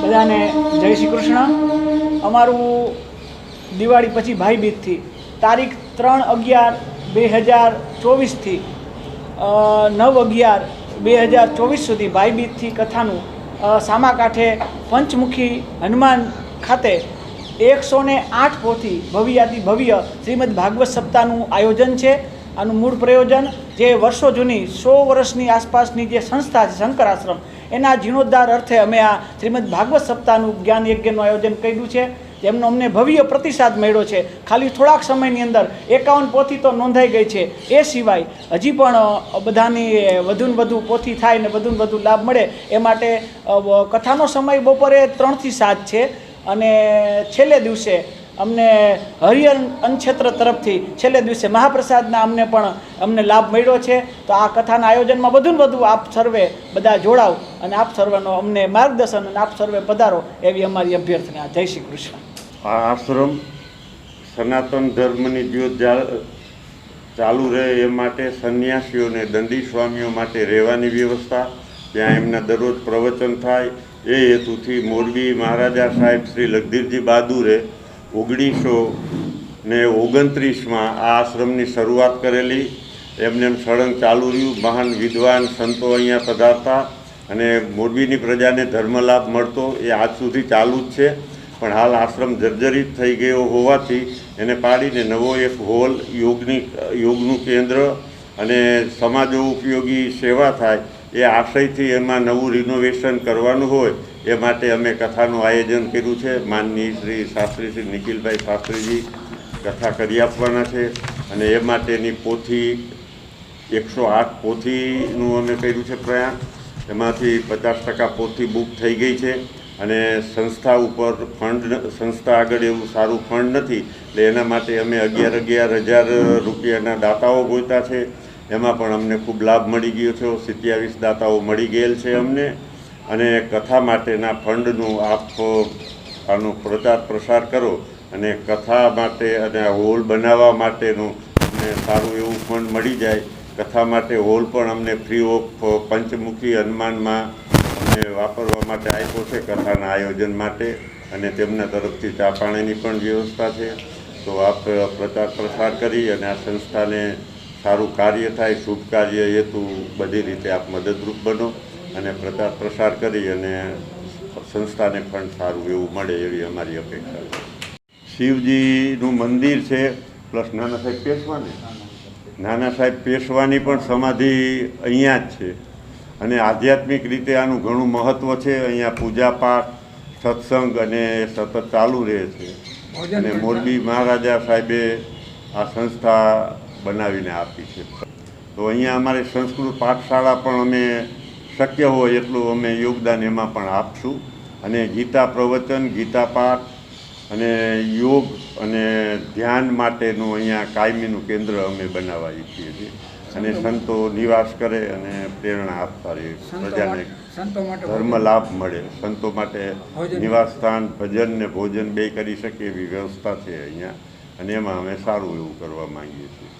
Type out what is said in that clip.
બધાને જય શ્રી કૃષ્ણ. અમારું દિવાળી પછી ભાઈબીજથી તારીખ ત્રણ અગિયાર બે હજાર ચોવીસથી નવ અગિયાર બે હજાર ચોવીસ સુધી ભાઈબીજથી કથાનું સામા સામાકાંઠે પંચમુખી હનુમાન ખાતે એકસો ને આઠ પોથી ભવ્યાતિ ભવ્ય શ્રીમદ ભાગવત સપ્તાહનું આયોજન છે. આનું મૂળ પ્રયોજન જે વર્ષો જૂની, સો વર્ષની આસપાસની જે સંસ્થા છે શંકર આશ્રમ એના જીર્ણોદ્ધાર અર્થે અમે આ શ્રીમદ ભાગવત સપ્તાહનું જ્ઞાન યજ્ઞનું આયોજન કર્યું છે. જેમનો અમને ભવ્ય પ્રતિસાદ મળ્યો છે. ખાલી થોડાક સમયની અંદર એકાવન પોથી તો નોંધાઈ ગઈ છે. એ સિવાય હજી પણ બધાની વધુને વધુ પોથી થાય ને વધુને વધુ લાભ મળે એ માટે કથાનો સમય બપોરે ત્રણથી સાત છે. અને છેલ્લે દિવસે અમને હરિયર અનક્ષેત્ર તરફથી છેલ્લે દિવસે મહાપ્રસાદના અમને પણ અમને લાભ મળ્યો છે. તો આ કથાના આયોજનમાં વધુ ને વધુ આપ સર્વે બધા જોડાવ અને આપ સર્વેનો અમને માર્ગદર્શન અને આપ સર્વે પધારો એવી અમારી અભ્યર્થના. જય શ્રી કૃષ્ણ. આ આશ્રમ સનાતન ધર્મની જ્યોત ચાલુ રહે એ માટે સંન્યાસીઓને દંડી સ્વામીઓ માટે રહેવાની વ્યવસ્થા, ત્યાં એમના દરરોજ પ્રવચન થાય, એ હેતુથી મોરબી મહારાજા સાહેબ શ્રી લગધીરજી બહાદુરે ઓગણીસો ને ઓગણત્રીસમાં આ આશ્રમની શરૂઆત કરેલી. એમને એમ સળંગ ચાલુ રહ્યું. મહાન વિદ્વાન સંતો અહીંયા પધારતા અને મોરબીની પ્રજાને ધર્મલાભ મળતો. એ આજ સુધી ચાલુ જ છે. પણ હાલ આશ્રમ જર્જરિત થઈ ગયો હોવાથી એને પાડીને નવો એક હોલ યોગની, યોગનું કેન્દ્ર અને સમાજો ઉપયોગી સેવા થાય. એ આશયથી એમાં નવું રિનોવેશન કરવાનું હોય, એ માટે અમે કથાનું આયોજન કર્યું છે. માનનીય શ્રી શાસ્ત્રી શ્રી નિખિલભાઈ શાસ્ત્રીજી કથા કરી આપવાના છે અને એ માટેની પોથી, એકસો આઠ પોથીનું અમે કર્યું છે પ્રયાણ. એમાંથી પચાસ ટકા પોથી બુક થઈ ગઈ છે અને સંસ્થા ઉપર ફંડ સંસ્થા આગળ એવું સારું ફંડ નથી, એટલે એના માટે અમે અગિયાર અગિયાર હજાર રૂપિયાના દાતાઓ ગોતા છે. એમાં પણ અમને ખૂબ લાભ મળી ગયો છે. સિત્યાવીસ દાતાઓ મળી ગયેલ છે અમને અને કથા માટેના ફંડનું આપ આનો પ્રચાર પ્રસાર કરો અને કથા માટે અને હોલ બનાવવા માટેનું અમને સારું એવું ફંડ મળી જાય. કથા માટે હોલ પણ અમને ફ્રી ઓફ પંચમુખી હનુમાનમાં અમને વાપરવા માટે આપ્યો છે કથાના આયોજન માટે અને તેમના તરફથી ચા પાણીની પણ વ્યવસ્થા છે. તો આપ પ્રચાર પ્રસાર કરી અને આ સંસ્થાને સારું કાર્ય થાય શુભ કાર્ય હેતુ બધી રીતે આપ મદદરૂપ બનો અને પ્રચાર પ્રસાર કરી અને સંસ્થાને પણ સારું એવું મળે એવી અમારી અપેક્ષા છે. શિવજીનું મંદિર છે પ્લસ નાના સાહેબ પેશવાની? નાના સાહેબ પેશવાની પણ સમાધિ અહીંયા જ છે. અને આધ્યાત્મિક રીતે આનું ઘણું મહત્ત્વ છે અહીંયા પૂજા પાઠ સત્સંગ અને સતત ચાલુ રહે છે. અને મોરબી મહારાજા સાહેબે આ સંસ્થા બનાવીને આપી છે. તો અહીંયા અમારે સંસ્કૃત પાઠશાળા પણ અમે શક્ય હોય એટલું અમે યોગદાન એમાં પણ આપશું. અને ગીતા પ્રવચન ગીતા પાઠ અને યોગ અને ધ્યાન માટેનું અહીંયા કાયમીનું કેન્દ્ર અમે બનાવવા ઈચ્છીએ છીએ અને સંતો નિવાસ કરે અને પ્રેરણા આપતા રહે. પ્રજાને ધર્મ લાભ મળે. સંતો માટે નિવાસ સ્થાન ભજન ને ભોજન બે કરી શકે એવી વ્યવસ્થા છે અહીંયા. અને એમાં અમે સારું એવું કરવા માંગીએ છીએ.